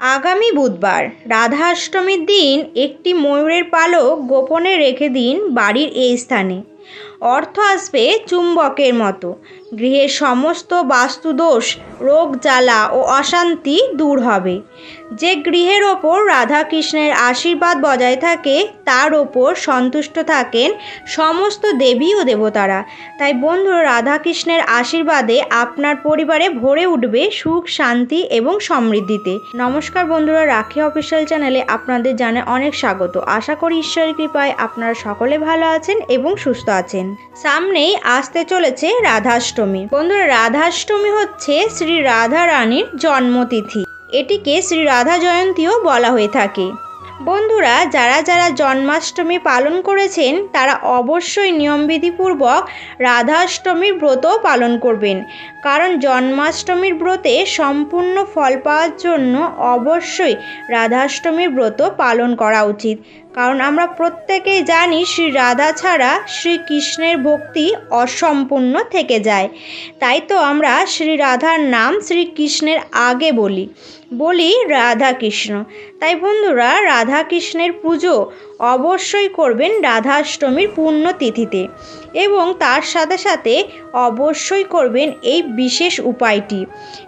আগামী বুধবার রাধাষ্টমীর দিন একটি ময়ূরের পালক গোপনে রেখে দিন বাড়ির এই স্থানে। অর্থ আসবে চুম্বকের মতো। গৃহের সমস্ত বাস্তুদোষ, রোগ জ্বালা ও অশান্তি দূর হবে। যে গৃহের ওপর রাধাকৃষ্ণের আশীর্বাদ বজায় থাকে, তার ওপর সন্তুষ্ট থাকেন সমস্ত দেবী ও দেবতারা। তাই বন্ধু রাধাকৃষ্ণের আশীর্বাদে আপনার পরিবারে ভরে উঠবে সুখ, শান্তি এবং সমৃদ্ধিতে। নমস্কার বন্ধুরা, রাখি অফিসিয়াল চ্যানেলে আপনাদের জানে অনেক স্বাগত। আশা করি ঈশ্বরের কৃপায় আপনারা সকলে ভালো আছেন এবং সুস্থ আছেন। সামনেই আসতে চলেছে রাধাষ্টমী। বন্ধুরা, রাধাষ্টমী হচ্ছে শ্রী রাধা রানীর জন্মতিথি। এটিকে শ্রী রাধা জয়ন্তীও বলা হয়ে থাকে। বন্ধুরা, যারা যারা জন্মাষ্টমী পালন করেছেন, তারা অবশ্যই নিয়মবিধিপূর্বক রাধাষ্টমীর ব্রতও পালন করবেন। কারণ জন্মাষ্টমীর ব্রতে সম্পূর্ণ ফল পাওয়ার জন্য অবশ্যই রাধাষ্টমীর ব্রত পালন করা উচিত। কারণ আমরা প্রত্যেকেই জানি শ্রী রাধা ছাড়া শ্রীকৃষ্ণের ভক্তি অসম্পূর্ণ থেকে যায়। তাই তো আমরা শ্রী রাধার নাম শ্রীকৃষ্ণের আগে বলি বলি রাধা কৃষ্ণ। তাই বন্ধুরা, রাধা কৃষ্ণের পুজো অবশ্যই করবেন রাধাষ্টমীর পূর্ণ তিথিতে এবং তার সাথে সাথে অবশ্যই করবেন এই বিশেষ উপায়টি।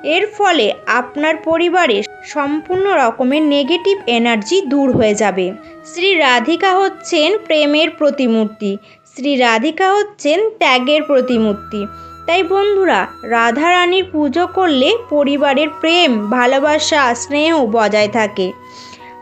এর ফলে আপনার পরিবারে সম্পূর্ণ রকমের নেগেটিভ এনার্জি দূর হয়ে যাবে। শ্রী রাধিকা হচ্ছেন প্রেমের প্রতিমূর্তি। শ্রী রাধিকা হচ্ছেন ত্যাগের প্রতিমূর্তি। তাই বন্ধুরা, রাধারানীর পুজো করলে পরিবারের প্রেম, ভালোবাসা, স্নেহ বজায় থাকে।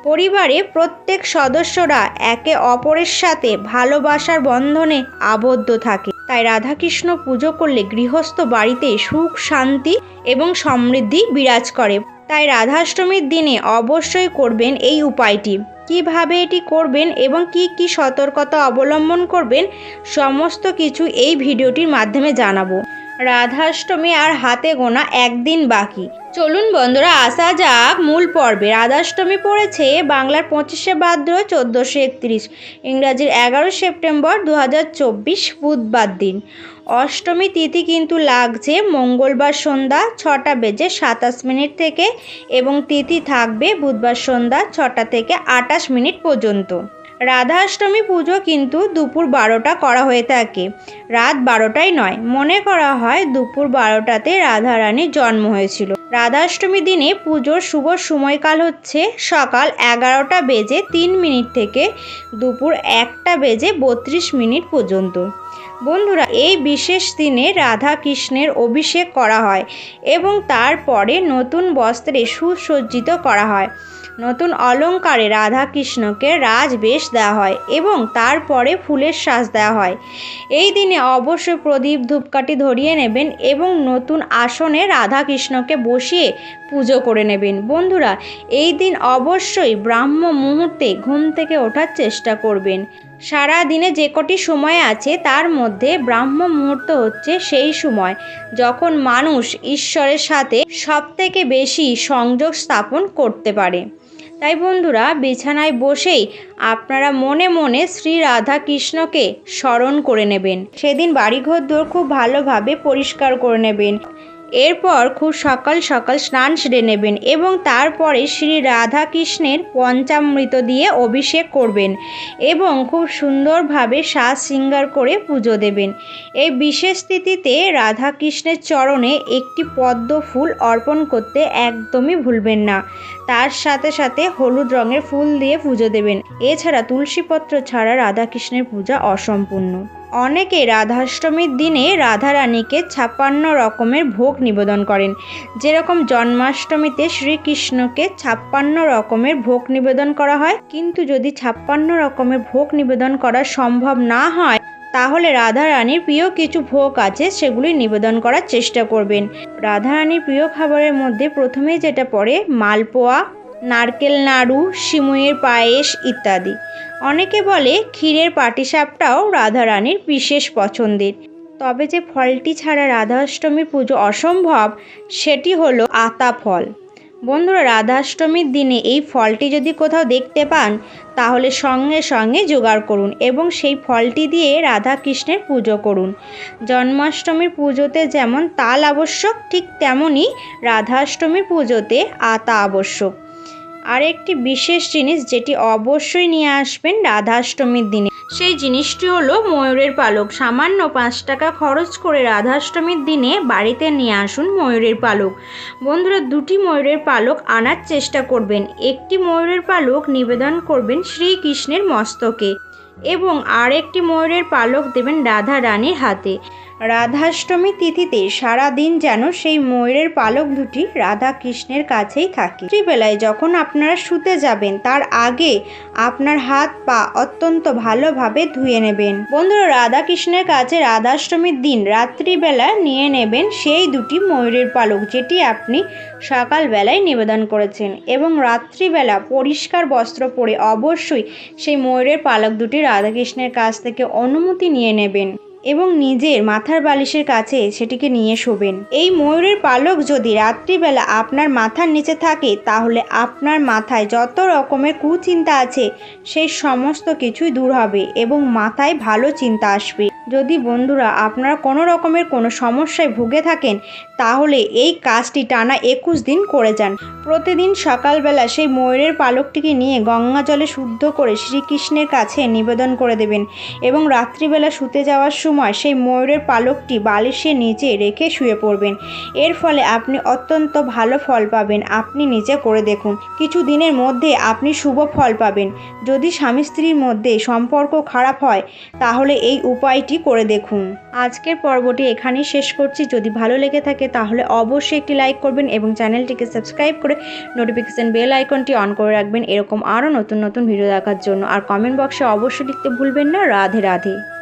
পরিবারে প্রত্যেক সদস্যরা একে অপরের সাথে ভালোবাসার বন্ধনে আবদ্ধ থাকে। তাই রাধাকৃষ্ণ পুজো করলে গৃহস্থ বাড়িতে সুখ, শান্তি এবং সমৃদ্ধি বিরাজ করে। তাই রাধাষ্টমীর দিনে অবশ্যই করবেন এই উপায়টি। কীভাবে এটি করবেন এবং কি কি সতর্কতা অবলম্বন করবেন সমস্ত কিছু এই ভিডিওটির মাধ্যমে জানাব। রাধাষ্টমী আর হাতে গোনা একদিন বাকি। চলুন বন্ধুরা, আসা যাক মূল পর্বে। রাধাষ্টমী পড়েছে বাংলার পঁচিশে ভাদ্র চোদ্দোশো একত্রিশ, ইংরাজির এগারো সেপ্টেম্বর দু হাজার চব্বিশ বুধবার দিন। অষ্টমী তিথি কিন্তু লাগছে মঙ্গলবার সন্ধ্যা ছটা বেজে সাতাশ মিনিট থেকে এবং তিথি থাকবে বুধবার সন্ধ্যা ছটা থেকে আটাশ মিনিট পর্যন্ত। রাধাষ্টমী পুজো কিন্তু দুপুর বারোটা করা হয়ে থাকে। রাত বারোটাই নয়। মনে করা হয় দুপুর বারোটাতে রাধারানীর জন্ম হয়েছিল। রাধাষ্টমী দিনে পুজোর শুভ সময়কাল হচ্ছে সকাল এগারোটা বেজে তিন মিনিট থেকে দুপুর একটা বেজে বত্রিশ মিনিট পর্যন্ত। বন্ধুরা, এই বিশেষ দিনে রাধা কৃষ্ণের অভিষেক করা হয় এবং তারপরে নতুন বস্ত্রে সুসজ্জিত করা হয়। নতুন অলঙ্কারে রাধাকৃষ্ণকে রাজবেশ দেওয়া হয় এবং তারপরে ফুলের শ্বাস দেওয়া হয়। এই দিনে অবশ্যই প্রদীপ ধূপকাঠি ধরিয়ে নেবেন এবং নতুন আসনে রাধাকৃষ্ণকে বসিয়ে পুজো করে নেবেন। বন্ধুরা, এই দিন অবশ্যই ব্রাহ্ম মুহূর্তে ঘুম থেকে ওঠার চেষ্টা করবেন। সারা দিনে যে কটি সময় আছে, তার মধ্যে ব্রাহ্ম মুহূর্ত হচ্ছে সেই সময় যখন মানুষ ঈশ্বরের সাথে সবথেকে বেশি সংযোগ স্থাপন করতে পারে। তাই বন্ধুরা, বিছানায় বসেই আপনারা মনে মনে শ্রী রাধা কৃষ্ণকে স্মরণ করে নেবেন। সেদিন বাড়িঘর দোর খুব ভালোভাবে পরিষ্কার করে নেবেন। এরপর খুব সকাল সকাল স্নান সেরে নেবেন এবং তারপরে শ্রী রাধা কৃষ্ণের পঞ্চামৃত দিয়ে অভিষেক করবেন এবং খুব সুন্দরভাবে সাজ শৃঙ্গার করে পুজো দেবেন। এই বিশেষ তিথিতে রাধা কৃষ্ণের চরণে একটি পদ্ম ফুল অর্পণ করতে একদমই ভুলবেন না। তার সাথে সাথে হলুদ রঙের ফুল দিয়ে পুজো দেবেন। এছাড়া তুলসীপত্র ছাড়া রাধাকৃষ্ণের পূজা অসম্পূর্ণ। অনেকে রাধাষ্টমীর দিনে রাধারানীকে ছাপ্পান্ন রকমের ভোগ নিবেদন করেন। যেরকম জন্মাষ্টমীতে শ্রীকৃষ্ণকে ছাপ্পান্ন রকমের ভোগ নিবেদন করা হয়, কিন্তু যদি ছাপ্পান্ন রকমের ভোগ নিবেদন করা সম্ভব না হয়, তাহলে রাধারানীর প্রিয় কিছু ভোগ আছে, সেগুলি নিবেদন করার চেষ্টা করবেন। রাধারানীর প্রিয় খাবারের মধ্যে প্রথমেই যেটা পড়ে, মালপোয়া নারকেল নাড়ু, সিমুইয়ের পায়েস ইত্যাদি। অনেকে বলে ক্ষীরের পাটিসাপটাও রাধারানীর বিশেষ পছন্দের। তবে যে ফলটি ছাড়া রাধাষ্টমীর পুজো অসম্ভব, সেটি হলো আতা ফল। বন্ধুরা, রাধাষ্টমীর দিনে এই ফলটি যদি কোথাও দেখতে পান, তাহলে সঙ্গে সঙ্গে জোগাড় করুন এবং সেই ফলটি দিয়ে রাধা কৃষ্ণের পুজো করুন। জন্মাষ্টমীর পুজোতে যেমন তাল আবশ্যক, ঠিক তেমনই রাধাষ্টমীর পুজোতে আতা আবশ্যক। আর একটি বিশেষ জিনিস যেটি অবশ্যই নিয়ে আসবেন রাধাষ্টমীর দিনে। সেই জিনিসটি হলো ময়ূরের পালক। সামান্য পাঁচ টাকা খরচ করে রাধাষ্টমীর দিনে বাড়িতে নিয়ে আসুন ময়ূরের পালক। বন্ধুরা, দুটি ময়ূরের পালক আনার চেষ্টা করবেন। একটি ময়ূরের পালক নিবেদন করবেন শ্রীকৃষ্ণের মস্তকে এবং আরেকটি ময়ূরের পালক দেবেন রাধা রানীর হাতে। রাধাষ্টমী তিথিতে সারা দিন যেন সেই ময়ূরের পালক দুটি রাধা কৃষ্ণের কাছেই থাকে। রাত্রিবেলায় যখন আপনারা শুতে যাবেন, তার আগে আপনার হাত পা অত্যন্ত ভালোভাবে ধুয়ে নেবেন। বন্ধুরা রাধা কৃষ্ণের কাছে রাধাষ্টমীর দিন রাত্রিবেলা নিয়ে নেবেন সেই দুটি ময়ূরের পালক, যেটি আপনি সকালবেলায় নিবেদন করেছেন। এবং রাত্রিবেলা পরিষ্কার বস্ত্র পরে অবশ্যই সেই ময়ূরের পালক দুটি রাধাকৃষ্ণের কাছ থেকে অনুমতি নিয়ে নেবেন। এবং নিজের মাথার বালিশের কাছে সেটিকে নিয়ে শোবেন। এই ময়ূরের পালক যদি রাত্রিবেলা আপনার মাথার নিচে থাকে, তাহলে আপনার মাথায় যত রকমের কুচিন্তা আছে সেই সমস্ত কিছুই দূর হবে এবং মাথায় ভালো চিন্তা আসবে। যদি বন্ধুরা আপনারা কোনো রকমের কোনো সমস্যায় ভুগে থাকেন, তাহলে এই কাজটি টানা একুশ দিন করে যান। প্রতিদিন সকালবেলা সেই ময়ূরের পালকটিকে নিয়ে গঙ্গা জলে শুদ্ধ করে শ্রীকৃষ্ণের কাছে নিবেদন করে দেবেন এবং রাত্রিবেলা শুতে যাওয়ার সেই ময়ূরের পালকটি বালিশের নিচে রেখে শুয়ে পড়বেন। এর ফলে আপনি অত্যন্ত ভালো ফল পাবেন। আপনি নিচে করে দেখুন। কিছু দিনের মধ্যে আপনি শুভ ফল পাবেন। যদি স্বামী স্ত্রীর মধ্যে সম্পর্ক খারাপ হয়, তাহলে এই উপায়টি করে দেখুন। আজকের পর্বটি এখানেই শেষ করছি। যদি ভালো লেগে থাকে, তাহলে অবশ্যই একটি লাইক করবেন এবং চ্যানেলটিকে সাবস্ক্রাইব করে নোটিফিকেশান বেল আইকনটি অন করে রাখবেন। এরকম আরও নতুন নতুন ভিডিও দেখার জন্য। আর কমেন্ট বক্সে অবশ্যই লিখতে ভুলবেন না। রাধে রাধে।